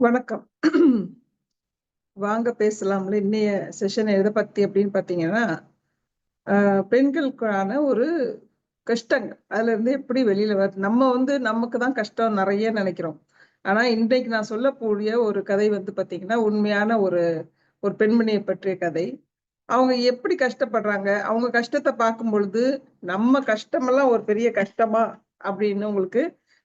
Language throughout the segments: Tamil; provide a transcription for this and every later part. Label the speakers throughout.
Speaker 1: வணக்கம். வாங்க பேசலாம்ல. இன்னைய செஷன் எதை பத்தி அப்படின்னு பாத்தீங்கன்னா ஆஹ் பெண்களுக்கான ஒரு கஷ்டங்கள். அதுல இருந்து எப்படி வெளியில வர நம்ம வந்து நமக்கு தான் கஷ்டம் நிறைய நினைக்கிறோம். ஆனா இன்றைக்கு நான் சொல்லக்கூடிய ஒரு கதை வந்து பாத்தீங்கன்னா உண்மையான ஒரு ஒரு பெண்மணியை பற்றிய கதை. அவங்க எப்படி கஷ்டப்படுறாங்க? அவங்க கஷ்டத்தை பார்க்கும் பொழுது நம்ம கஷ்டமெல்லாம் ஒரு பெரிய கஷ்டமா அப்படின்னு உங்களுக்கு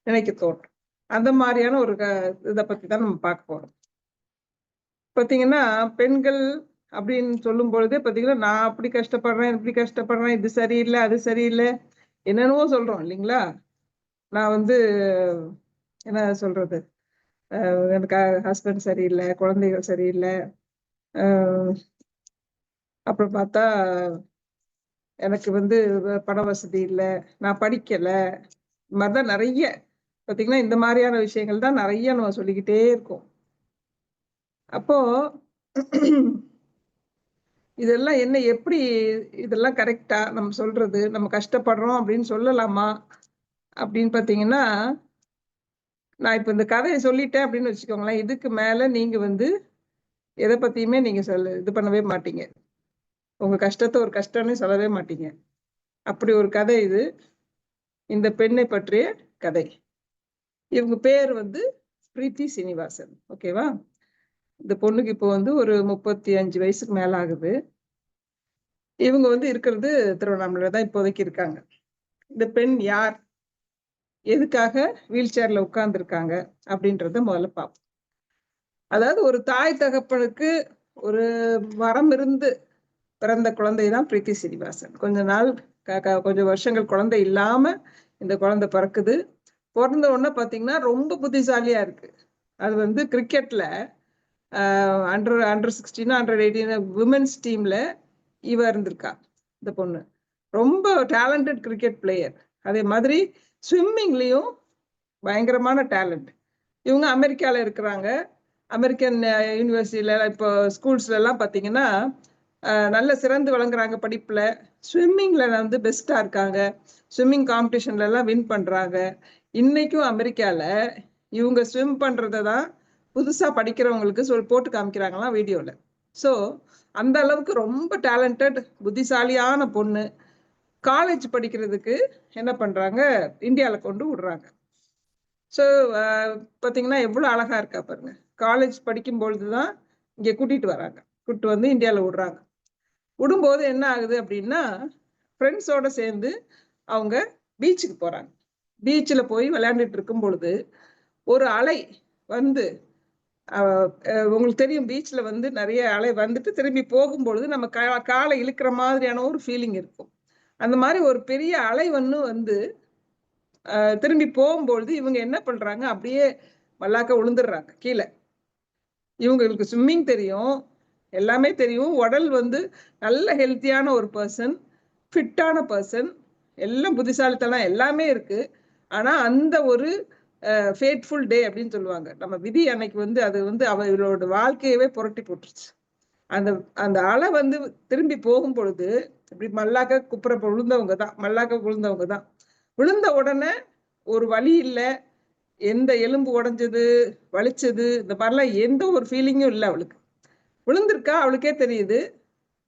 Speaker 1: நினைக்க தோணும் அந்த மாதிரியான ஒரு க இதை பத்தி தான் நம்ம பார்க்க போறோம். பாத்தீங்கன்னா பெண்கள் அப்படின்னு சொல்லும் பொழுதே பாத்தீங்கன்னா நான் அப்படி கஷ்டப்படுறேன் இப்படி கஷ்டப்படுறேன் இது சரியில்லை அது சரியில்லை என்னென்னவோ சொல்றோம் இல்லைங்களா? நான் வந்து என்ன சொல்றது? எனக்கு ஹஸ்பண்ட் சரியில்லை குழந்தைகள் சரியில்லை. அப்புறம் பார்த்தா எனக்கு வந்து பண வசதி இல்லை நான் படிக்கலை. இந்த மாதிரி தான் நிறைய பார்த்தீங்கன்னா இந்த மாதிரியான விஷயங்கள் தான் நிறைய நம்ம சொல்லிக்கிட்டே இருக்கோம். அப்போ இதெல்லாம் என்ன எப்படி இதெல்லாம் கரெக்டா நம்ம சொல்றது நம்ம கஷ்டப்படுறோம் அப்படின்னு சொல்லலாமா அப்படின்னு பார்த்தீங்கன்னா நான் இப்போ இந்த கதையை சொல்லிட்டேன் அப்படின்னு வச்சுக்கோங்களேன் இதுக்கு மேலே நீங்கள் வந்து எதை பற்றியுமே நீங்கள் சொல்ல இது பண்ணவே மாட்டீங்க. உங்கள் கஷ்டத்தை ஒரு கஷ்டம்னு சொல்லவே மாட்டீங்க. அப்படி ஒரு கதை இது. இந்த பெண்ணை பற்றிய கதை. இவங்க பேர் வந்து பிரீத்தி சீனிவாசன். ஓகேவா? இந்த பொண்ணுக்கு இப்போ வந்து ஒரு முப்பத்தி அஞ்சு வயசுக்கு மேலே ஆகுது. இவங்க வந்து இருக்கிறது திருவண்ணாமலையில் தான் இப்போதைக்கு இருக்காங்க. இந்த பெண் யார்? எதுக்காக வீல் சேர்ல உட்கார்ந்துருக்காங்க அப்படின்றத முதல்ல பார்ப்போம். அதாவது ஒரு தாய் தகப்பனுக்கு ஒரு வரம் இருந்து பிறந்த குழந்தை தான் பிரீத்தி சீனிவாசன். கொஞ்ச நாள் கொஞ்சம் வருஷங்கள் குழந்தை இல்லாம இந்த குழந்தை பிறக்குது. பிறந்த உடனே பார்த்தீங்கன்னா ரொம்ப புத்திசாலியா இருக்கு. அது வந்து கிரிக்கெட்ல under under sixteen under eighteen women's டீம்ல இவ இருந்திருக்கா இந்த பொண்ணு. ரொம்ப டேலண்டட் கிரிக்கெட் பிளேயர் அதே மாதிரி ஸ்விம்மிங்லேயும் பயங்கரமான டேலண்ட் இவங்க அமெரிக்காவில் இருக்கிறாங்க. அமெரிக்கன் யூனிவர்சிட்டியில uh, இப்போ ஸ்கூல்ஸ்லலாம் பார்த்தீங்கன்னா நல்ல சிறந்து வழங்குறாங்க படிப்பில். ஸ்விம்மிங்கில் வந்து பெஸ்ட்டாக இருக்காங்க. ஸ்விம்மிங் காம்படிஷன்லலாம் வின் பண்ணுறாங்க இன்றைக்கும் அமெரிக்காவில் இவங்க ஸ்விம் பண்ணுறத தான் புதுசாக படிக்கிறவங்களுக்கு சொல் போட்டு காமிக்கிறாங்களாம் வீடியோவில் ஸோ அந்த அளவுக்கு ரொம்ப டேலண்டட் புத்திசாலியான பொண்ணு. காலேஜ் படிக்கிறதுக்கு என்ன பண்ணுறாங்க இந்தியாவில் கொண்டு விடுறாங்க. ஸோ பார்த்தீங்கன்னா எவ்வளோ அழகாக இருக்கா பாருங்க. காலேஜ் படிக்கும்பொழுது தான் இங்கே கூட்டிகிட்டு வராங்க. கூப்பிட்டு வந்து இந்தியாவில் விடுறாங்க. விடும்போது என்ன ஆகுது அப்படின்னா ஃப்ரெண்ட்ஸோட சேர்ந்து அவங்க பீச்சுக்கு போகிறாங்க பீச்சில் போய் விளையாண்டுட்டு இருக்கும் பொழுது ஒரு அலை வந்து உங்களுக்கு தெரியும் பீச்சில் வந்து நிறைய அலை வந்துட்டு திரும்பி போகும்பொழுது நம்ம கா காலை இழுக்கிற மாதிரியான ஒரு ஃபீலிங் இருக்கும். அந்த மாதிரி ஒரு பெரிய அலை ஒன்று வந்து திரும்பி போகும்பொழுது இவங்க என்ன பண்றாங்க? அப்படியே மல்லாக்க விழுந்துடுறாங்க கீழே. இவங்களுக்கு ஸ்விம்மிங் தெரியும். எல்லாமே தெரியும். உடல் வந்து நல்ல ஹெல்த்தியான ஒரு பர்சன் ஃபிட்டான பர்சன் எல்லாம் புத்திசாலித்தனம் எல்லாமே இருக்கு. ஆனா அந்த ஒரு ஃபேட்ஃபுல் டே அப்படின்னு சொல்லுவாங்க. நம்ம விதி அன்னைக்கு வந்து அது வந்து அவளோட வாழ்க்கையவே புரட்டி போட்டுருச்சு. அந்த அந்த அலை வந்து திரும்பி போகும் பொழுது இப்படி மல்லாக்க குப்புற விழுந்தவங்க தான் மல்லாக்க விழுந்தவங்க தான் விழுந்த உடனே ஒரு வழி இல்லை எந்த எலும்பு உடஞ்சது வலிச்சது இந்த மாதிரிலாம் எந்த ஒரு ஃபீலிங்கும் இல்லை அவளுக்கு. விழுந்திருக்கா அவளுக்கே தெரியுது.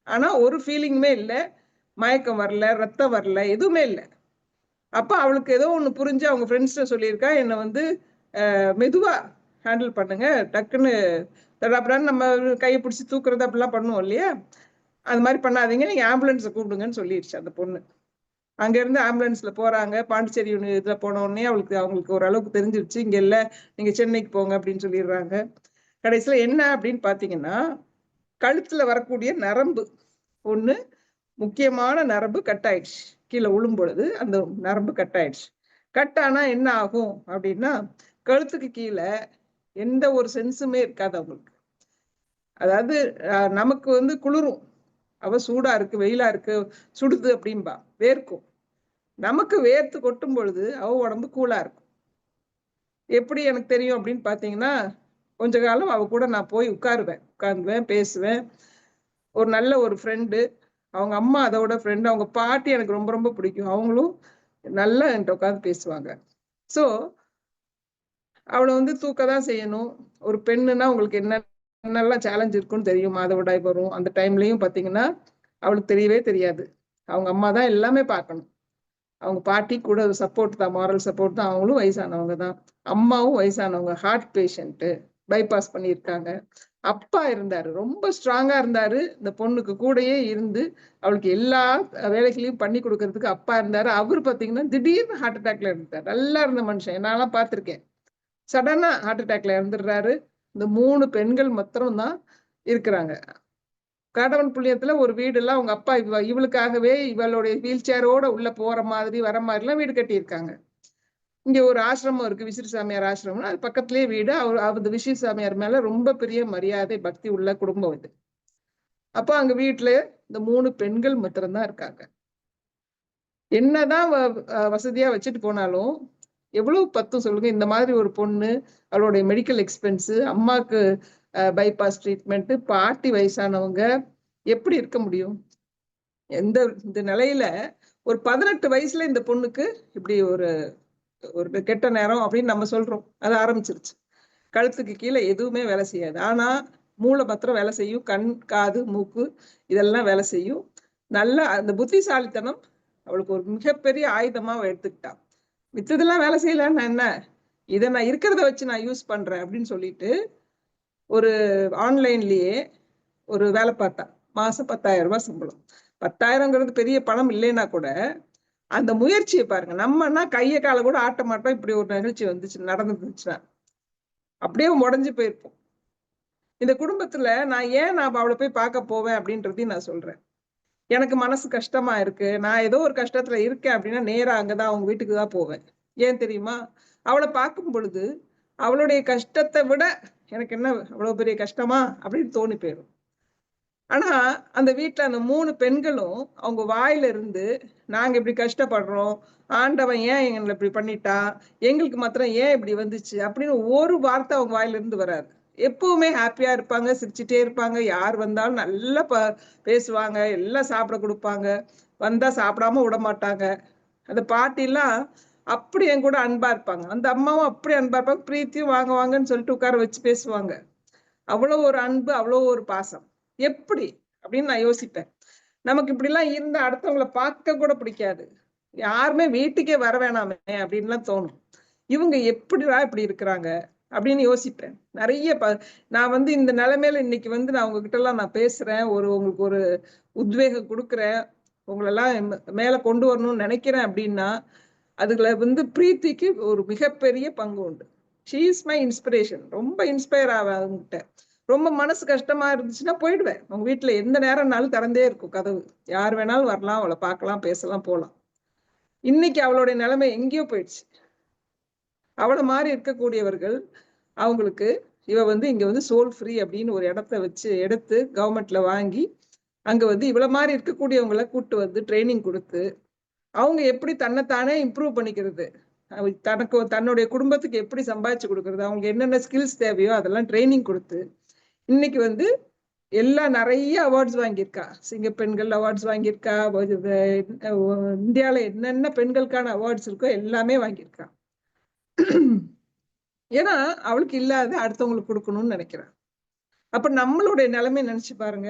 Speaker 1: ஆனா ஒரு ஃபீலிங்குமே இல்லை மயக்கம் வரல ரத்தம் வரல எதுவுமே இல்லை. அப்போ அவளுக்கு ஏதோ ஒன்று புரிஞ்சு அவங்க ஃப்ரெண்ட்ஸ்ட சொல்லியிருக்கா என்னை வந்து மெதுவா ஹேண்டில் பண்ணுங்க டக்குன்னு தடாப்படான்னு நம்ம கையை பிடிச்சி தூக்குறது அப்படிலாம் பண்ணுவோம் இல்லையா? அது மாதிரி பண்ணாதீங்க. நீங்கள் ஆம்புலன்ஸை கூப்பிடுங்கன்னு சொல்லிடுச்சு அந்த பொண்ணு. அங்கேருந்து ஆம்புலன்ஸில் போகிறாங்க பாண்டிச்சேரி இதில் போனோடனே அவளுக்கு அவங்களுக்கு ஓரளவுக்கு தெரிஞ்சிருச்சு. இங்கே இல்லை நீங்கள் சென்னைக்கு போங்க அப்படின்னு சொல்லிடுறாங்க. கடைசியில் என்ன அப்படின்னு பார்த்தீங்கன்னா கழுத்தில் வரக்கூடிய நரம்பு. ஒன்று முக்கியமான நரம்பு கட் ஆயிடுச்சு கீழே விழும் பொழுது அந்த நரம்பு கட் ஆயிடுச்சு கட் ஆனால் என்ன ஆகும் அப்படின்னா கழுத்துக்கு கீழே எந்த ஒரு சென்ஸுமே இருக்காது அவங்களுக்கு. அதாவது நமக்கு வந்து குளிரும். அவ சூடா இருக்கு வெயிலா இருக்கு சுடுது அப்படின்பா. வேர்க்கும். நமக்கு வேர்த்து கொட்டும் பொழுது அவ உடம்பு கூலா இருக்கும். எப்படி எனக்கு தெரியும் அப்படின்னு பாத்தீங்கன்னா கொஞ்ச காலம் அவ கூட நான் போய் உட்காருவேன். உட்காருவேன் பேசுவேன். ஒரு நல்ல ஒரு ஃப்ரெண்டு அவங்க அம்மா அதோட ஃப்ரெண்டு அவங்க பாட்டி எனக்கு ரொம்ப ரொம்ப பிடிக்கும். அவங்களும் நல்லா என்கிட்ட உட்காந்து பேசுவாங்க. ஸோ அவளை வந்து தூக்க தான் செய்யணும். ஒரு பெண்ணுன்னா உங்களுக்கு என்ன என்னெல்லாம் சேலஞ்ச் இருக்குன்னு தெரியும்? மாதவிடாய் வரும் அந்த டைம்லயும் பார்த்தீங்கன்னா அவளுக்கு தெரியவே தெரியாது. அவங்க அம்மா தான் எல்லாமே பார்க்கணும். அவங்க பாட்டி கூட சப்போர்ட் தான் மாரல் சப்போர்ட் தான். அவங்களும் வயசானவங்க தான். அம்மாவும் வயசானவங்க ஹார்ட் பேஷண்ட்டு பைபாஸ் பண்ணியிருக்காங்க. அப்பா இருந்தாரு ரொம்ப ஸ்ட்ராங்கா இருந்தாரு. இந்த பொண்ணுக்கு கூடயே இருந்து அவளுக்கு எல்லா வேலைகளையும் பண்ணி கொடுக்கறதுக்கு அப்பா இருந்தாரு. அவர் பாத்தீங்கன்னா திடீர்னு ஹார்ட் அட்டாக்ல இருந்தார் நல்லா இருந்த மனுஷன். என்னாலாம் பார்த்திருக்கேன். சடனா ஹார்ட் அட்டாக்ல இறந்துடுறாரு. இந்த மூணு பெண்கள் மாத்திரம் தான் இருக்கிறாங்க. காடவன் புண்ணியத்துல ஒரு வீடு எல்லாம் அவங்க அப்பா இவ இவளுக்காகவே இவளுடைய வீல் சேரோட உள்ள போற மாதிரி வர மாதிரி எல்லாம் வீடு கட்டியிருக்காங்க. இங்க ஒரு ஆசிரமம் இருக்கு விசிறி சாமியார் ஆசிரமம் அது பக்கத்துலயே வீடு. அவர் அந்த விசிறி சாமியார் மேல ரொம்ப பெரிய மரியாதை பக்தி உள்ள குடும்பம் இது. அப்போ அங்க வீட்டுல இந்த மூணு பெண்கள் மாத்திரம்தான் இருக்காங்க. என்னதான் வசதியா வச்சுட்டு போனாலும் எவ்வளவு பத்தும் சொல்லுங்க. இந்த மாதிரி ஒரு பொண்ணு அவளுடைய மெடிக்கல் எக்ஸ்பென்ஸ் அம்மாக்கு பைபாஸ் ட்ரீட்மெண்ட் பாட்டி வயசானவங்க எப்படி இருக்க முடியும்? எந்த இந்த நிலையில ஒரு பதினெட்டு வயசுல இந்த பொண்ணுக்கு இப்படி ஒரு ஒரு கெட்ட நேரம் அப்படின்னு நம்ம சொல்றோம். அது ஆரம்பிச்சிருச்சு. கழுத்துக்கு கீழே எதுவுமே வேலை செய்யாது. ஆனா மூளை பத்திரம் வேலை செய்யும். கண் காது மூக்கு இதெல்லாம் வேலை செய்யும். நல்ல அந்த புத்திசாலித்தனம் அவளுக்கு ஒரு மிகப்பெரிய ஆயுதமா எடுத்துக்கிட்டான் மித்ததெல்லாம் வேலை செய்யலன்னு என்ன? இதை நான் இருக்கிறத வச்சு நான் யூஸ் பண்றேன் அப்படின்னு சொல்லிட்டு ஒரு ஆன்லைன்லயே ஒரு வேலை பார்த்தா மாசம் பத்தாயிரம் ரூபாய் சம்பளம். பத்தாயிரங்கிறது பெரிய பணம் இல்லைன்னா கூட அந்த முயற்சியை பாருங்க. நம்மன்னா கையை காலை கூட ஆட்ட மாட்டோம். இப்படி ஒரு நிகழ்ச்சி வந்துச்சு நடந்துச்சுன்னா. அப்படியே உடஞ்சு போயிருப்போம். இந்த குடும்பத்துல நான் ஏன் நான் அவளை போய் பார்க்க போவேன் அப்படின்றதையும் நான் சொல்றேன். எனக்கு மனசு கஷ்டமா இருக்கு. நான் ஏதோ ஒரு கஷ்டத்துல இருக்கேன் அப்படின்னா நேரா அங்கதான் அவங்க வீட்டுக்கு தான் போவேன். ஏன் தெரியுமா? அவளை பார்க்கும் பொழுது அவளுடைய கஷ்டத்தை விட எனக்கு என்ன அவ்வளவு பெரிய கஷ்டமா அப்படின்னு தோணி போயிடும். ஆனா அந்த வீட்டுல அந்த மூணு பெண்களும் அவங்க வாயில இருந்து நாங்க இப்படி கஷ்டப்படுறோம். ஆண்டவன் ஏன் எங்களை இப்படி பண்ணிட்டா எங்களுக்கு மாத்திரம் ஏன் இப்படி வந்துச்சு? அப்படின்னு ஒரு வார்த்தை அவங்க வாயில இருந்து வராது. எப்பவுமே ஹாப்பியா இருப்பாங்க சிரிச்சுட்டே இருப்பாங்க. யார் வந்தாலும் நல்லா ப பேசுவாங்க. எல்லாம் சாப்பிட கொடுப்பாங்க. வந்தா சாப்பிடாம விட மாட்டாங்க. அந்த பாட்டிலாம் அப்படி என் கூட அன்பா இருப்பாங்க. அந்த அம்மாவும் அப்படி அன்பா இருப்பாங்க. பிரீத்தியும் வாங்க வாங்கன்னு சொல்லிட்டு உட்கார வச்சு பேசுவாங்க. அவ்வளவு ஒரு அன்பு அவ்வளவு ஒரு பாசம். எப்படி? அப்படின்னு நான் யோசிப்பேன். நமக்கு இப்படி எல்லாம் இருந்த அடுத்தவங்கள பார்க்க கூட பிடிக்காது. யாருமே வீட்டுக்கே வர வேணாமே அப்படின்லாம் தோணும். இவங்க எப்படிடா இப்படி இருக்கிறாங்க? அப்படின்னு யோசிப்பேன். நிறைய ப நான் வந்து இந்த நிலைமையில இன்னைக்கு வந்து நான் உங்ககிட்ட எல்லாம் நான் பேசுறேன். ஒரு உங்களுக்கு ஒரு உத்வேகம் கொடுக்குறேன். உங்களெல்லாம் மேல கொண்டு வரணும்னு நினைக்கிறேன் அப்படின்னா அதுல வந்து பிரீத்திக்கு ஒரு மிகப்பெரிய பங்கு உண்டு. ஷீ இஸ் மை இன்ஸ்பிரேஷன் ரொம்ப இன்ஸ்பயர் ஆவேன் அவங்ககிட்ட. ரொம்ப மனசு கஷ்டமா இருந்துச்சுன்னா போயிடுவேன். உங்க வீட்டுல எந்த நேரம்னாலும் திறந்தே இருக்கும் கதவு. யார் வேணாலும் வரலாம் அவளை பார்க்கலாம் பேசலாம் போகலாம். இன்னைக்கு அவளுடைய நிலைமை எங்கேயோ போயிடுச்சு. அவளை மாதிரி இருக்கக்கூடியவர்கள் அவங்களுக்கு இவ வந்து இங்க வந்து சோல் ஃப்ரீ அப்படின்னு ஒரு இடத்த வச்சு எடுத்து கவர்மெண்ட்ல வாங்கி அங்க வந்து இவ்வளவு மாதிரி இருக்கக்கூடியவங்களை கூட்டு வந்து ட்ரைனிங் கொடுத்து அவங்க எப்படி தன்னைத்தானே இம்ப்ரூவ் பண்ணிக்கிறது? தனக்கு தன்னுடைய குடும்பத்துக்கு எப்படி சம்பாதிச்சு கொடுக்கறது? அவங்களுக்கு என்னென்ன ஸ்கில்ஸ் தேவையோ அதெல்லாம் ட்ரைனிங் கொடுத்து இன்னைக்கு வந்து எல்லா நிறைய அவார்ட்ஸ் வாங்கியிருக்கா. சிங்க பெண்கள் அவார்ட்ஸ் வாங்கியிருக்கா. இந்தியாவில் என்னென்ன பெண்களுக்கான அவார்ட்ஸ் இருக்கோ எல்லாமே வாங்கியிருக்கா. ஏன்னா அவளுக்கு இல்லாத அடுத்தவங்களுக்கு கொடுக்கணும்னு நினைக்கிறான். அப்ப நம்மளுடைய நிலைமை நினைச்சு பாருங்க.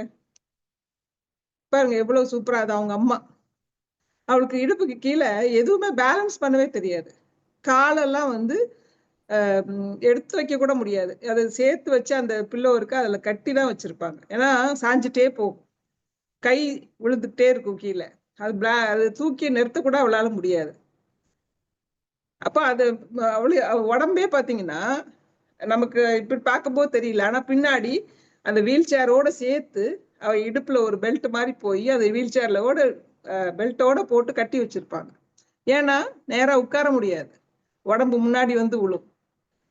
Speaker 1: பாருங்க எவ்வளவு சூப்பரா அது அவங்க அம்மா. அவளுக்கு இடுப்புக்கு கீழே எதுவுமே பேலன்ஸ் பண்ணவே தெரியாது. காலெல்லாம் வந்து எடுத்து வைக்க கூட முடியாது. அதை சேர்த்து வச்சு அந்த பில்லோ இருக்கு அதுல கட்டி தான் வச்சிருப்பாங்க. ஏன்னா சாஞ்சிட்டே போகும். கை விழுந்துகிட்டே இருக்கும் கீழே. அது பிளா அது தூக்கி நிறுத்த கூட அவளால முடியாது. அப்போ அது அவளு உடம்பே பார்த்தீங்கன்னா நமக்கு இப்படி பார்க்கும்போது தெரியல. ஆனால் பின்னாடி அந்த வீல் சேரோட சேர்த்து அவ இடுப்புல ஒரு பெல்ட் மாதிரி போய் அந்த வீல் சேர்லோட பெல்ட்டோட போட்டு கட்டி வச்சிருப்பாங்க. ஏன்னா நேராக உட்கார முடியாது. உடம்பு முன்னாடி வந்து விழும்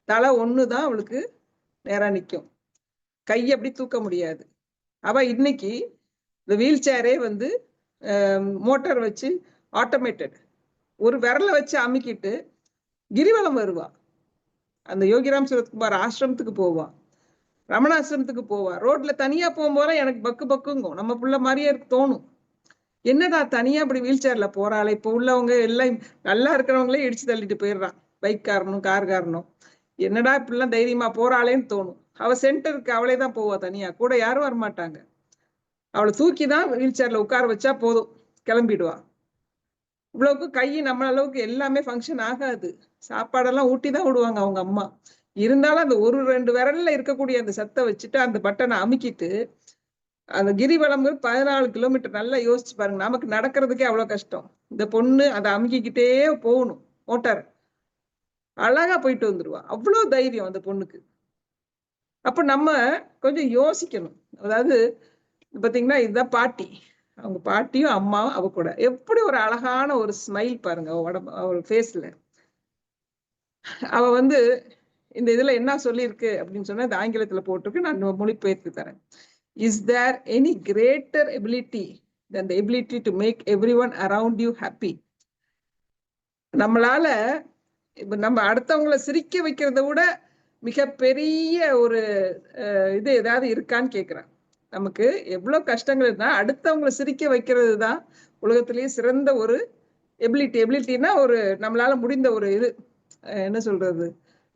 Speaker 1: தலை ஒன்று தான் அவளுக்கு நேராக நிற்கும் கை அப்படி தூக்க முடியாது. அவள் இன்னைக்கு இந்த வீல் சேரே வந்து மோட்டார் வச்சு ஆட்டோமேட்டட். ஒரு விரலை வச்சு அமுக்கிட்டு கிரிவலம் வருவா. அந்த யோகிராம் சுரத்குமார் ஆசிரமத்துக்கு போவா. ரமணாசிரமத்துக்கு போவா. ரோட்ல தனியா போகும்போது எனக்கு பக்கு பக்குங்கும். நம்ம புள்ள மாதிரியே இருக்கு தோணும். என்னடா தனியா இப்படி வீல் சேர்ல போறாளே? இப்ப உள்ளவங்க எல்லாம் நல்லா இருக்கிறவங்களே இடிச்சு தள்ளிட்டு போயிடுறான். பைக் காரனும் கார் காரனும். என்னடா இப்படிலாம் தைரியமா போறாளேன்னு தோணும். அவ சென்டருக்கு அவளே தான் போவா தனியா. கூட யாரும் வரமாட்டாங்க. அவளை தூக்கி தான் வீல் சேர்ல உட்கார வச்சா போதும். கிளம்பிடுவா. இவ்வளவுக்கு கை நம்ம அளவுக்கு எல்லாமே ஃபங்க்ஷன் ஆகாது. சாப்பாடெல்லாம் ஊட்டி தான் விடுவாங்க அவங்க அம்மா. இருந்தாலும் அந்த ஒரு ரெண்டு விரல்ல இருக்கக்கூடிய அந்த சத்தை வச்சுட்டு அந்த பட்டனை அமுக்கிட்டு அந்த கிரிவலம்ங்கிறது பதினாலு கிலோமீட்டர் நல்லா யோசிச்சு பாருங்க. நமக்கு நடக்கிறதுக்கே அவ்வளவு கஷ்டம். இந்த பொண்ணு அதை அமுக்கிக்கிட்டே போகணும். மோட்டார். அழகா போயிட்டு வந்துடுவான் அவ்வளோ தைரியம் அந்த பொண்ணுக்கு. அப்ப நம்ம கொஞ்சம் யோசிக்கணும். அதாவது பாத்தீங்கன்னா இதுதான் பாட்டி. அவங்க பாட்டியும் அம்மாவும் அவ கூட. எப்படி ஒரு அழகான ஒரு ஸ்மைல் பாருங்க உடம்பு அவர் ஃபேஸ்ல அவ வந்து இந்த இதுல என்ன சொல்லியிருக்கு அப்படின்னு சொன்னா இந்த ஆங்கிலத்துல போட்டிருக்கு நான் மொழிபெயர்த்து தரேன். Is there any greater ability than ability to make everyone around you happy நம்மளால இப்ப நம்ம அடுத்தவங்கள சிரிக்க வைக்கிறத விட மிகப்பெரிய ஒரு அஹ், இது ஏதாவது இருக்கான்னு கேக்குறேன். நமக்கு எவ்வளவு கஷ்டங்கள் இருந்தா அடுத்தவங்களை சிரிக்க வைக்கிறது தான் உலகத்திலேயே சிறந்த ஒரு எபிலிட்டி எபிலிட்டின்னா ஒரு நம்மளால முடிந்த ஒரு இது. என்ன சொல்றது?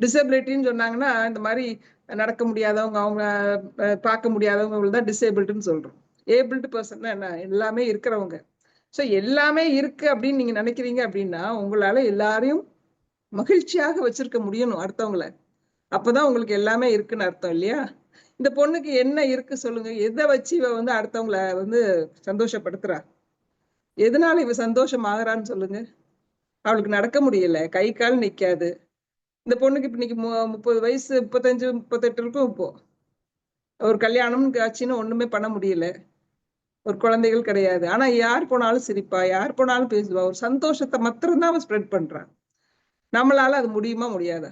Speaker 1: டிசபிலிட்டின்னு சொன்னாங்கன்னா இந்த மாதிரி நடக்க முடியாதவங்க அவங்க பார்க்க முடியாதவங்க தான் டிசேபிள்டுன்னு சொல்றோம். ஏபிள்டு பர்சன் என்ன? எல்லாமே இருக்கிறவங்க. ஸோ எல்லாமே இருக்கு அப்படின்னு நீங்க நினைக்கிறீங்க அப்படின்னா உங்களால எல்லாரையும் மகிழ்ச்சியாக வச்சிருக்க முடியணும் அடுத்தவங்கள. அப்பதான் உங்களுக்கு எல்லாமே இருக்குன்னு அர்த்தம் இல்லையா? இந்த பொண்ணுக்கு என்ன இருக்கு சொல்லுங்க. எதை வச்சு இவ வந்து அடுத்தவங்கள வந்து சந்தோஷப்படுத்துறா? எதனால இவ சந்தோஷம் ஆகிறான்னு சொல்லுங்க. அவளுக்கு நடக்க முடியல. கை கால் நிக்காது. இந்த பொண்ணுக்கு இப்ப இன்னைக்கு மு- முப்பது வயசு முப்பத்தஞ்சு முப்பத்தெட்டு இருக்கும் இப்போ. ஒரு கல்யாணம் ஆச்சுன்னு ஒண்ணுமே பண்ண முடியல. ஒரு குழந்தைகள் கிடையாது. ஆனா யார் போனாலும் சிரிப்பா யார் போனாலும் பேசுவா. ஒரு சந்தோஷத்தை மாத்திரம்தான் அவன் ஸ்ப்ரெட் பண்றான் நம்மளால அது முடியுமா முடியாதா?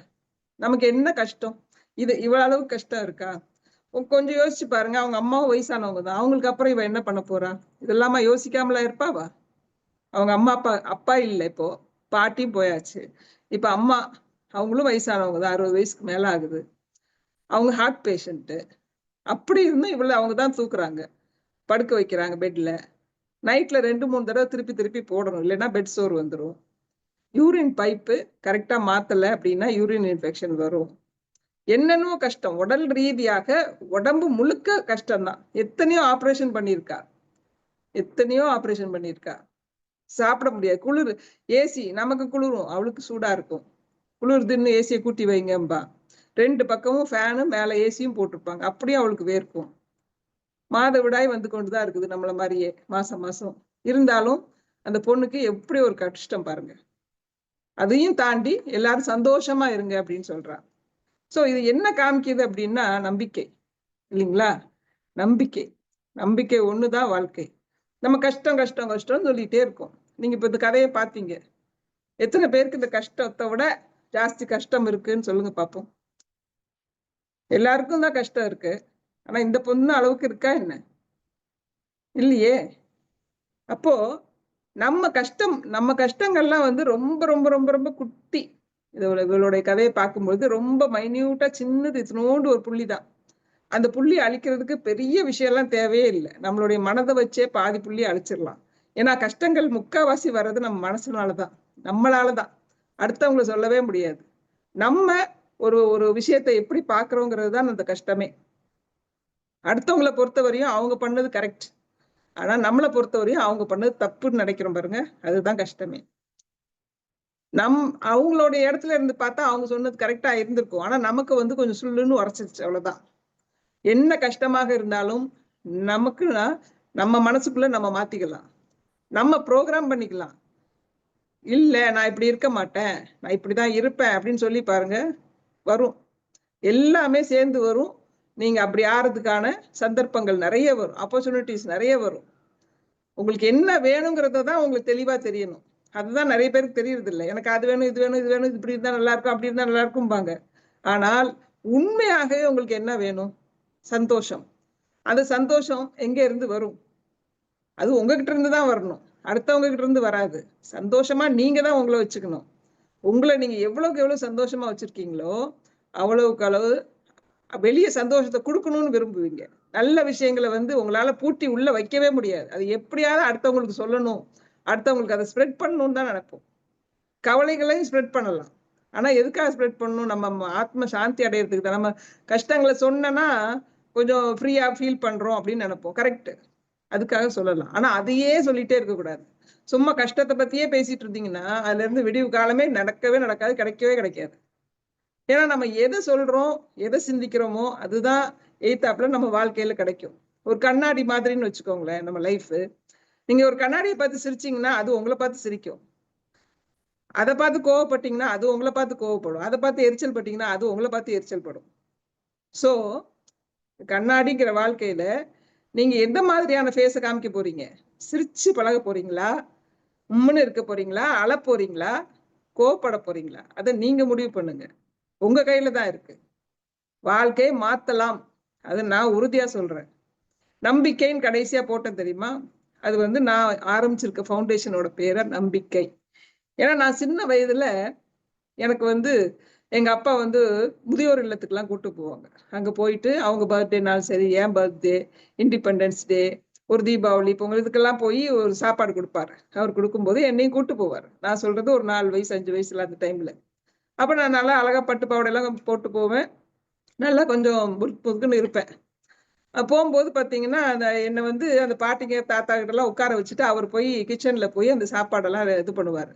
Speaker 1: நமக்கு என்ன கஷ்டம்? இது இவ்வளவு அளவு கஷ்டம் இருக்கா? கொஞ்சம் யோசிச்சு பாருங்க. அவங்க அம்மாவும் வயசானவங்க தான். அவங்களுக்கு அப்புறம் இவன் என்ன பண்ண போறா? இதெல்லாமா யோசிக்காமலா இருப்பாவா? அவங்க அம்மா அப்பா அப்பா இல்லை இப்போ. பாட்டி போயாச்சு. இப்ப அம்மா அவங்களும் வயசானவங்க தான் அறுபது வயசுக்கு மேல ஆகுது. அவங்க ஹார்ட் பேஷண்ட்டு அப்படி இருந்தும் இவ்வளவு அவங்க தான் தூக்குறாங்க. படுக்க வைக்கிறாங்க பெட்ல நைட்ல ரெண்டு மூணு தடவை திருப்பி திருப்பி போடணும். இல்லைன்னா பெட் சோர் வந்துடும் யூரின் பைப்பு கரெக்டா மாத்தல அப்படின்னா யூரின் இன்ஃபெக்ஷன் வரும். என்னென்னோ கஷ்டம். உடல் ரீதியாக உடம்பு முழுக்க கஷ்டம்தான். எத்தனையோ ஆப்ரேஷன் பண்ணியிருக்கா. எத்தனையோ ஆப்ரேஷன் பண்ணியிருக்கா. சாப்பிட முடியாது. குளிர். ஏசி நமக்கு குளிரும். அவளுக்கு சூடா இருக்கும். குளிருதுன்னு ஏசியை கூட்டி வைங்கம்பா. ரெண்டு பக்கமும் ஃபேனும் மேலே ஏசியும் போட்டிருப்பாங்க. அப்படியே அவளுக்கு வேர்க்கும். மாதவிடாய் வந்து கொண்டுதான் இருக்குது நம்மள மாதிரியே மாசம் மாசம். இருந்தாலும் அந்த பொண்ணுக்கு எப்படி ஒரு கஷ்டம் பாருங்க. அதையும் தாண்டி எல்லாரும் சந்தோஷமா இருங்க அப்படின்னு சொல்றான் ஸோ இது என்ன காமிக்குது அப்படின்னா நம்பிக்கை. இல்லைங்களா? நம்பிக்கை. நம்பிக்கை ஒண்ணுதான் வாழ்க்கை. நம்ம கஷ்டம் கஷ்டம் கஷ்டம்னு சொல்லிட்டே இருக்கோம். நீங்க இப்ப இந்த கதையை பார்த்தீங்க எத்தனை பேருக்கு இந்த கஷ்டத்தை விட ஜாஸ்தி கஷ்டம் இருக்குன்னு சொல்லுங்க பாப்போம். எல்லாருக்கும் தான் கஷ்டம் இருக்கு. ஆனா இந்த பொண்ணு அளவுக்கு இருக்கா என்ன? இல்லையே. அப்போ நம்ம கஷ்டம் நம்ம கஷ்டங்கள்லாம் வந்து ரொம்ப ரொம்ப ரொம்ப ரொம்ப குட்டி. இதோட இவளுடைய கதையை பார்க்கும்பொழுது ரொம்ப மைன்யூட்டா சின்னது இத்தினோண்டு ஒரு புள்ளி தான். அந்த புள்ளி அழிக்கிறதுக்கு பெரிய விஷயம்லாம் தேவையே இல்லை. நம்மளுடைய மனதை வச்சே பாதி புள்ளி அழிச்சிடலாம். ஏன்னா கஷ்டங்கள் முக்காவாசி வர்றது நம்ம மனசுனால் தான் நம்மளால தான் அடுத்தவங்களை சொல்லவே முடியாது. நம்ம ஒரு ஒரு விஷயத்தை எப்படி பார்க்குறோங்கிறது தான் அந்த கஷ்டமே. அடுத்தவங்களை பொறுத்தவரையும் அவங்க பண்ணது கரெக்ட் ஆனால் நம்மளை பொறுத்தவரையும் அவங்க பண்ணது தப்புன்னு நினைக்கிறோம் பாருங்க. அதுதான் கஷ்டமே. நம் அவங்களோட இடத்துல இருந்து பார்த்தா அவங்க சொன்னது கரெக்டாக இருந்திருக்கும். ஆனால் நமக்கு வந்து கொஞ்சம் சுள்ளுன்னு உரைச்சிருச்சு அவ்வளோதான் என்ன கஷ்டமாக இருந்தாலும் நமக்குன்னா நம்ம மனசுக்குள்ள நம்ம மாத்திக்கலாம். நம்ம ப்ரோக்ராம் பண்ணிக்கலாம். இல்ல நான் இப்படி இருக்க மாட்டேன். நான் இப்படிதான் இருப்பேன் அப்படின்னு சொல்லி பாருங்க வரும். எல்லாமே சேர்ந்து வரும். நீங்க அப்படி ஆறதுக்கான சந்தர்ப்பங்கள் நிறைய வரும். ஆப்பர்ச்சுனிட்டிஸ் நிறைய வரும். உங்களுக்கு என்ன வேணுங்கிறத தான் உங்களுக்கு தெளிவா தெரியணும். அதுதான் நிறைய பேருக்கு தெரியறது இல்லை. எனக்கு அது வேணும் இது வேணும் இது வேணும் இப்படி இருந்தா நல்லா இருக்கும் அப்படி இருந்தா நல்லா இருக்கும்பாங்க. ஆனால் உண்மையாகவே உங்களுக்கு என்ன வேணும்? சந்தோஷம். அந்த சந்தோஷம் எங்க இருந்து வரும்? அது உங்ககிட்ட இருந்து தான் வரணும் அடுத்தவங்க கிட்ட இருந்து வராது சந்தோஷமா நீங்க தான் உங்களை வச்சுக்கணும் உங்களை நீங்க எவ்வளவுக்கு எவ்வளவு சந்தோஷமா வச்சிருக்கீங்களோ அவ்வளவுக்கு அளவு வெளியே சந்தோஷத்தை கொடுக்கணும்னு விரும்புவீங்க. நல்ல விஷயங்களை வந்து உங்களால பூட்டி உள்ள வைக்கவே முடியாது. அது எப்படியாவது அடுத்தவங்களுக்கு சொல்லணும். அடுத்தவங்களுக்கு அதை ஸ்ப்ரெட் பண்ணணும்னு தான் நினைப்போம் கவலைகளையும் ஸ்ப்ரெட் பண்ணலாம். ஆனா எதுக்காக ஸ்ப்ரெட் பண்ணணும்? நம்ம ஆத்ம சாந்தி அடையறதுக்கு தான். நம்ம கஷ்டங்களை சொன்னனா, கொஞ்சம் ஃப்ரீயா ஃபீல் பண்றோம் அப்படின்னு நினைப்போம் கரெக்ட். அதுக்காக சொல்லலாம். ஆனா அதையே சொல்லிட்டே இருக்கக்கூடாது. சும்மா கஷ்டத்தை பத்தியே பேசிட்டு இருந்தீங்கன்னா, அதுலருந்து விடிவு காலமே நடக்கவே நடக்காது. கிடைக்கவே கிடைக்காது. ஏன்னா நம்ம எதை சொல்றோம், எதை சிந்திக்கிறோமோ, அதுதான் எய்த்தாப்புல நம்ம வாழ்க்கையில கிடைக்கும். ஒரு கண்ணாடி மாதிரின்னு வச்சுக்கோங்களேன் நம்ம லைஃப் நீங்க ஒரு கண்ணாடியை பார்த்து சிரிச்சீங்கன்னா, அது உங்களை பார்த்து சிரிக்கும். அதை பார்த்து கோவப்பட்டீங்கன்னா, அது உங்களை பார்த்து கோவப்படும். அதை பார்த்து எரிச்சல் பட்டீங்கன்னா, அது உங்களை பார்த்து எரிச்சல் படும். ஸோ, கண்ணாடிங்கிற வாழ்க்கையில, நீங்க எந்த மாதிரியான ஃபேஸ காமிக்க போறீங்க? சிரிச்சு பழக போறீங்களா? உம்முன்னு இருக்க போறீங்களா? அழப் போறீங்களா? கோவப்பட போறீங்களா? அதை நீங்க முடிவு பண்ணுங்க. உங்க கையில தான் இருக்கு. வாழ்க்கையை மாத்தலாம். அது நான் உறுதியா சொல்றேன். நம்பிக்கைன்னு கடைசியா போட்டேன் தெரியுமா? அது வந்து நான் ஆரம்பிச்சிருக்க ஃபவுண்டேஷனோட பேரை நம்பிக்கை. ஏன்னா நான் சின்ன வயதுல, எனக்கு வந்து எங்க அப்பா வந்து முதியோர் இல்லத்துக்குலாம் கூட்டு போவாங்க. அங்க போயிட்டு அவங்க பர்த்டேனாலும் சரி, ஏன் பர்த்டே, இண்டிபெண்டன்ஸ் டே, ஒரு தீபாவளி, பொங்கல் இதுக்கெல்லாம் போய் ஒரு சாப்பாடு கொடுப்பாரு அவர் கொடுக்கும்போது என்னையும் கூட்டு போவார் நான் சொல்றது ஒரு நாலு வயசு, அஞ்சு வயசுல அந்த டைம்ல. அப்ப நான் நல்லா அழகா பட்டு பாவடையெல்லாம் போட்டு போவேன். நல்லா கொஞ்சம் புதுக்குன்னு இருப்பேன். போகும்போது பார்த்தீங்கன்னா, அந்த என்னை வந்து அந்த பாட்டிங்க, தாத்தா கிட்டலாம் உட்கார வச்சுட்டு, அவர் போய் கிச்சன்ல போய் அந்த சாப்பாடெல்லாம் இது பண்ணுவார்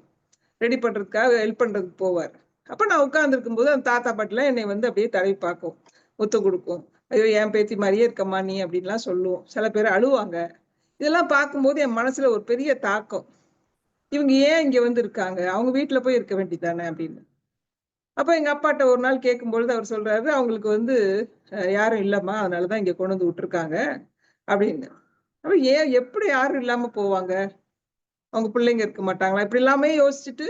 Speaker 1: ரெடி பண்றதுக்காக ஹெல்ப் பண்றதுக்கு போவார் அப்ப நான் உட்கார்ந்திருக்கும்போது, அந்த தாத்தா, பாட்டிலாம் என்னை வந்து அப்படியே தடவி பார்க்கும். ஒத்து கொடுக்கும் "ஐயோ! என் பேத்தி மாதிரியே இருக்கம்மா நீ" அப்படின்லாம் சொல்லுவோம் சில பேர் அழுவாங்க. இதெல்லாம் பார்க்கும்போது என் மனசுல ஒரு பெரிய தாக்கம். இவங்க ஏன் இங்க வந்து இருக்காங்க? அவங்க வீட்டுல போய் இருக்க வேண்டிதானே அப்படின்னு. அப்ப எங்க அப்பாட்ட ஒரு நாள் கேட்கும்பொழுது அவர் சொல்றாரு, "அவங்களுக்கு வந்து யாரும் இல்லம்மா. அதனாலதான் இங்க கொண்டு வந்து விட்டுருக்காங்க" அப்படின்னு. அப்ப ஏன் எப்படி யாரும் இல்லாம போவாங்க? அவங்க பிள்ளைங்க இருக்க மாட்டாங்களா? இப்படி எல்லாமே யோசிச்சுட்டு,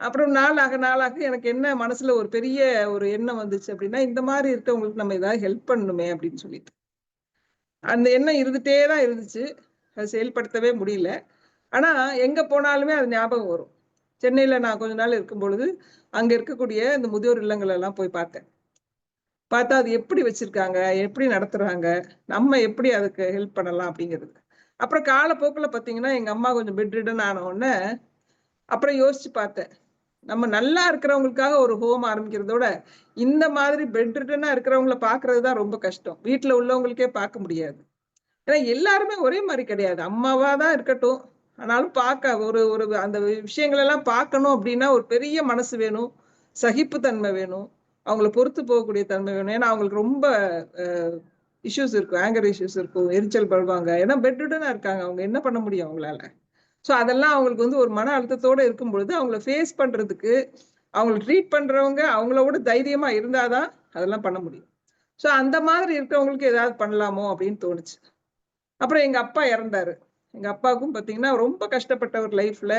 Speaker 1: அப்புறம் நாளாக நாளாக எனக்கு என்ன மனசுல ஒரு பெரிய ஒரு எண்ணம் வந்துச்சு அப்படின்னா, இந்த மாதிரி இருக்கவங்களுக்கு நம்ம ஏதாவது ஹெல்ப் பண்ணணுமே அப்படின்னு சொல்லிட்டு. அந்த எண்ணம் இருந்துட்டே தான் இருந்துச்சு. அதை செயல்படுத்தவே முடியல. ஆனா எங்க போனாலுமே அது ஞாபகம் வரும். சென்னையில நான் கொஞ்ச நாள் இருக்கும் பொழுது அங்க இருக்கக்கூடிய இந்த முதியோர் இல்லங்கள் எல்லாம் போய் பார்த்தேன். பார்த்தா அது எப்படி வச்சிருக்காங்க? எப்படி நடத்துறாங்க? நம்ம எப்படி அதுக்கு ஹெல்ப் பண்ணலாம் அப்படிங்கிறது. அப்புறம் காலப்போக்கில் பார்த்தீங்கன்னா, எங்கள் அம்மா கொஞ்சம் பெட்ரிடன் ஆன உடனே, அப்புறம் யோசிச்சு பார்த்தேன். நம்ம நல்லா இருக்கிறவங்களுக்காக ஒரு ஹோம் ஆரம்பிக்கிறத விட, இந்த மாதிரி பெட் இருக்கிறவங்கள பாக்குறது தான் ரொம்ப கஷ்டம். வீட்டுல உள்ளவங்களுக்கே பார்க்க முடியாது. ஏன்னா எல்லாருமே ஒரே மாதிரி கிடையாது. அம்மாவா தான் இருக்கட்டும். ஆனாலும் பார்க்க ஒரு ஒரு அந்த விஷயங்கள் எல்லாம் பார்க்கணும் அப்படின்னா, ஒரு பெரிய மனசு வேணும். சகிப்பு தன்மை வேணும். அவங்கள பொறுத்து போகக்கூடிய தன்மை வேணும். ஏன்னா அவங்களுக்கு ரொம்ப இஷ்யூஸ் இருக்கும். ஆங்கர் இஷ்யூஸ் இருக்கும். எரிச்சல் படுவாங்க. ஏன்னா பெட் இருக்காங்க. அவங்க என்ன பண்ண முடியும் அவங்களால? ஸோ அதெல்லாம் அவங்களுக்கு வந்து ஒரு மன அழுத்தத்தோட இருக்கும்பொழுது, அவங்கள ஃபேஸ் பண்ணுறதுக்கு அவங்கள ட்ரீட் பண்ணுறவங்க அவங்கள விட இருந்தால் தான் அதெல்லாம் பண்ண முடியும். ஸோ அந்த மாதிரி இருக்கிறவங்களுக்கு ஏதாவது பண்ணலாமோ அப்படின்னு தோணுச்சு. அப்புறம் எங்கள் அப்பா இறந்தாரு. எங்கள் அப்பாவுக்கும் பார்த்தீங்கன்னா, ரொம்ப கஷ்டப்பட்ட ஒரு லைஃப்பில்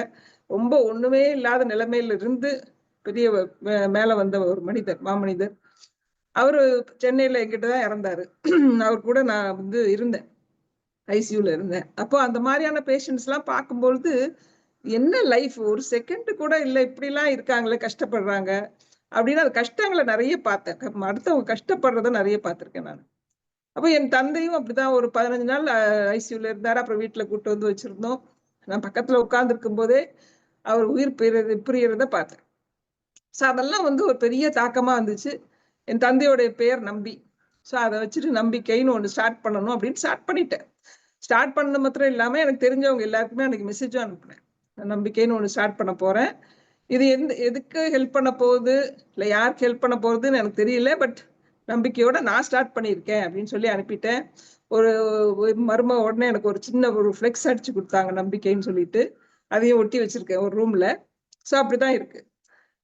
Speaker 1: ரொம்ப ஒன்றுமே இல்லாத நிலைமையில இருந்து பெரிய மேலே வந்த ஒரு மனிதர், மாமனிதர். அவர் சென்னையில் எங்கிட்ட தான் இறந்தாரு. அவர் கூட நான் வந்து இருந்தேன். ஐசியூல இருந்தேன். அப்போ அந்த மாதிரியான பேஷண்ட்ஸ் எல்லாம் பார்க்கும்பொழுது, என்ன லைஃப் ஒரு செகண்ட் கூட இல்ல இப்படிலாம் இருக்காங்களே, கஷ்டப்படுறாங்க. அப்படின்னு அது கஷ்டங்களை நிறைய பார்த்தேன். அடுத்தவங்க கஷ்டப்படுறத நிறைய பார்த்துருக்கேன் நானு. அப்போ என் தந்தையும் அப்படிதான் ஒரு 15 நாள் ஐசியூல இருந்தார் அப்புறம் வீட்டில் கூட்டு வந்து வச்சிருந்தோம். நான் பக்கத்துல உட்கார்ந்திருக்கும்போதே, அவர் உயிர் பிரியறது பிரியறத பார்த்தேன். ஸோ அதெல்லாம் வந்து ஒரு பெரிய தாக்கமா இருந்துச்சு. என் தந்தையோடைய பெயர் நம்பி. ஸோ அதை வச்சுட்டு நம்பிக்கைன்னு ஒன்று ஸ்டார்ட் பண்ணணும் அப்படின்னு ஸ்டார்ட் பண்ணிட்டேன். ஸ்டார்ட் பண்ணது மாத்திரம் இல்லாமல் எனக்கு தெரிஞ்சவங்க எல்லாருக்குமே அன்றைக்கி மெசேஜும் அனுப்புனேன். நம்பிக்கைன்னு ஒன்று ஸ்டார்ட் பண்ண போகிறேன் இது எந்த எதுக்கு ஹெல்ப் பண்ண போகுது? இல்லை யாருக்கு ஹெல்ப் பண்ண போகுதுன்னு எனக்கு தெரியல. பட் நம்பிக்கையோட நான் ஸ்டார்ட் பண்ணியிருக்கேன் அப்படின்னு சொல்லி அனுப்பிட்டேன். ஒரு ஒரு உடனே எனக்கு ஒரு சின்ன ஒரு ஃப்ளெக்ஸ் அடிச்சு கொடுத்தாங்க நம்பிக்கைன்னு சொல்லிட்டு. அதையும் ஒட்டி வச்சிருக்கேன் ஒரு ரூம்ல. ஸோ அப்படிதான் இருக்கு.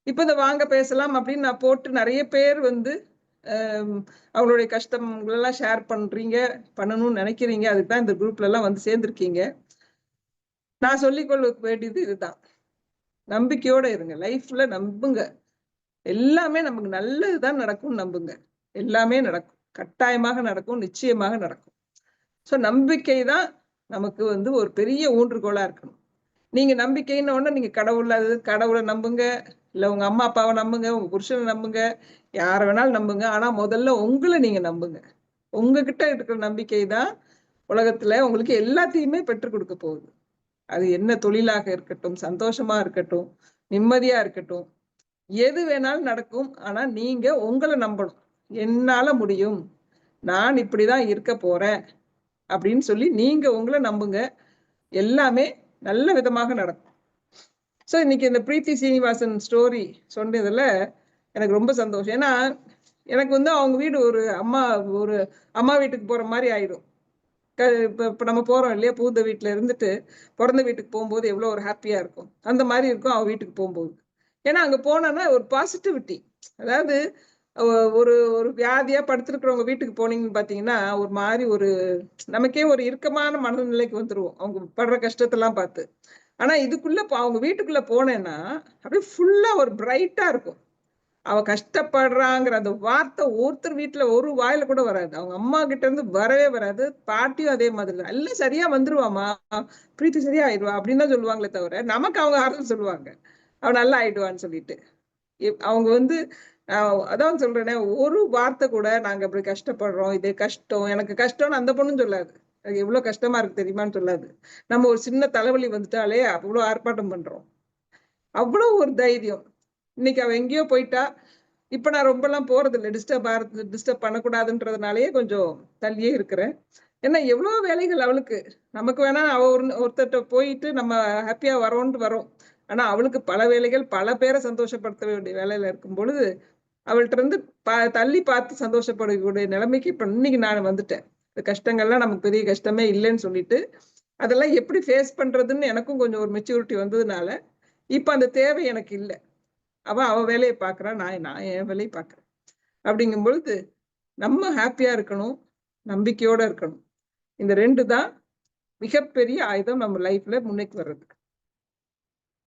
Speaker 1: இப்போ இந்த வாங்க பேசலாம் அப்படின்னு நான் போட்டு நிறைய பேர் வந்து அவங்களுடைய கஷ்டங்களெல்லாம் ஷேர் பண்றீங்க, பண்ணணும்னு நினைக்கிறீங்க அதுக்கு தான் இந்த குரூப்லலாம் வந்து சேர்ந்துருக்கீங்க நான் சொல்லிக்கொள்ள வேண்டியது இதுதான். நம்பிக்கையோட இருங்க. லைஃப்ல நம்புங்க. எல்லாமே நமக்கு நல்லது தான் நடக்கும்னு நம்புங்க. எல்லாமே நடக்கும். கட்டாயமாக நடக்கும். நிச்சயமாக நடக்கும். ஸோ நம்பிக்கை தான் நமக்கு வந்து ஒரு பெரிய ஊன்றுகோலா இருக்கணும். நீங்க நம்பிக்கைன்ன உடனே நீங்க அது கடவுளை நம்புங்க. இல்ல உங்க அம்மா, அப்பாவ நம்புங்க. உங்க புருஷன நம்புங்க. யார வேணாலும் நம்புங்க. ஆனா முதல்ல உங்களை நீங்க நம்புங்க. உங்ககிட்ட இருக்கிற நம்பிக்கை தான் உலகத்துல உங்களுக்கு எல்லாத்தையுமே பெற்றுக் கொடுக்க போகுது. அது என்ன தொழிலாக இருக்கட்டும் சந்தோஷமா இருக்கட்டும் நிம்மதியா இருக்கட்டும் எது வேணாலும் நடக்கும். ஆனா நீங்க உங்களை நம்பணும். என்னால முடியும். நான் இப்படிதான் இருக்க போறேன். அப்படின்னு சொல்லி நீங்க உங்களை நம்புங்க. எல்லாமே நல்ல விதமாக நடக்கும். ஸோ இன்னைக்கு இந்த பிரீத்தி சீனிவாசன் ஸ்டோரி சொன்னதுல எனக்கு ரொம்ப சந்தோஷம். ஏன்னா எனக்கு வந்து அவங்க வீடு ஒரு அம்மா ஒரு அம்மா வீட்டுக்கு போற மாதிரி ஆயிடும். க இப்போ இப்போ நம்ம போகிறோம் இல்லையா? பூந்த வீட்டில் இருந்துட்டு பிறந்த வீட்டுக்கு போகும்போது எவ்வளோ ஒரு ஹாப்பியாக இருக்கும். அந்த மாதிரி இருக்கும் அவன் வீட்டுக்கு போகும்போது. ஏன்னா அங்கே போனோன்னா ஒரு பாசிட்டிவிட்டி அதாவது ஒரு ஒரு வியாதியாக படுத்திருக்கிறவங்க வீட்டுக்கு போனீங்கன்னு பார்த்தீங்கன்னா ஒரு மாதிரி ஒரு நமக்கே ஒரு இறுக்கமான மனநிலைக்கு வந்துருவோம். அவங்க படுற கஷ்டத்தெல்லாம் பார்த்து. ஆனால் இதுக்குள்ளே அவங்க வீட்டுக்குள்ளே போனேன்னா அப்படியே ஃபுல்லாக ஒரு பிரைட்டாக இருக்கும். அவ கஷ்டப்படுறாங்கிற அந்த வார்த்தை ஒருத்தர் வீட்டுல ஒரு வாயில கூட வராது. அவங்க அம்மா கிட்ட இருந்து வரவே வராது. பாட்டியும் அதே மாதிரி எல்லாம் சரியா வந்துருவாமா பிரீத்தி சரியா ஆயிடுவா அப்படின்னு தான் சொல்லுவாங்களே தவிர நமக்கு அவங்க ஆறுதல் சொல்லுவாங்க. அவன் நல்லா ஆயிடுவான்னு சொல்லிட்டு. அவங்க வந்து அதான் சொல்றேனே ஒரு வார்த்தை கூட நாங்க அப்படி கஷ்டப்படுறோம். இது கஷ்டம். எனக்கு கஷ்டம்னு அந்த பொண்ணும் சொல்லாது. அது எவ்வளவு கஷ்டமா இருக்கு தெரியுமான்னு சொல்லாது. நம்ம ஒரு சின்ன தலைவலி வந்துட்டாலே அவ்வளவு ஆர்ப்பாட்டம் பண்றோம். அவ்வளவு ஒரு தைரியம். இன்னைக்கு அவ எங்கேயோ போயிட்டா. இப்ப நான் ரொம்ப எல்லாம் போறது இல்லை டிஸ்டர்ப் ஆறது டிஸ்டர்ப் பண்ணக்கூடாதுன்றதுனாலயே கொஞ்சம் தள்ளியே இருக்கிறேன். ஏன்னா எவ்வளவு வேலைகள் அவளுக்கு. நமக்கு வேணா அவ ஒரு ஒருத்தர்ட்ட போயிட்டு நம்ம ஹாப்பியா வரோன்ட்டு வரோம். ஆனா அவளுக்கு பல வேலைகள் பல பேரை சந்தோஷப்படுத்த வேண்டிய வேலையில இருக்கும் பொழுது அவள்கிட்ட இருந்து பா தள்ளி பார்த்து சந்தோஷப்படக்கூடிய நிலைமைக்கு இப்ப இன்னைக்கு நான் வந்துட்டேன். கஷ்டங்கள்லாம் நமக்கு பெரிய கஷ்டமே இல்லைன்னு சொல்லிட்டு அதெல்லாம் எப்படி ஃபேஸ் பண்றதுன்னு எனக்கும் கொஞ்சம் ஒரு மெச்சூரிட்டி வந்ததுனால இப்ப அந்த தேவை எனக்கு இல்லை. அவ அவ வேலையை பார்க்கறா நான் நான் என் வேலையை பார்க்கறேன். அப்படிங்கும் பொழுது நம்ம ஹாப்பியா இருக்கணும் நம்பிக்கையோட இருக்கணும். இந்த ரெண்டு தான் மிகப்பெரிய ஆயுதம் நம்ம லைஃப்ல முன்னைக்கு வர்றதுக்கு.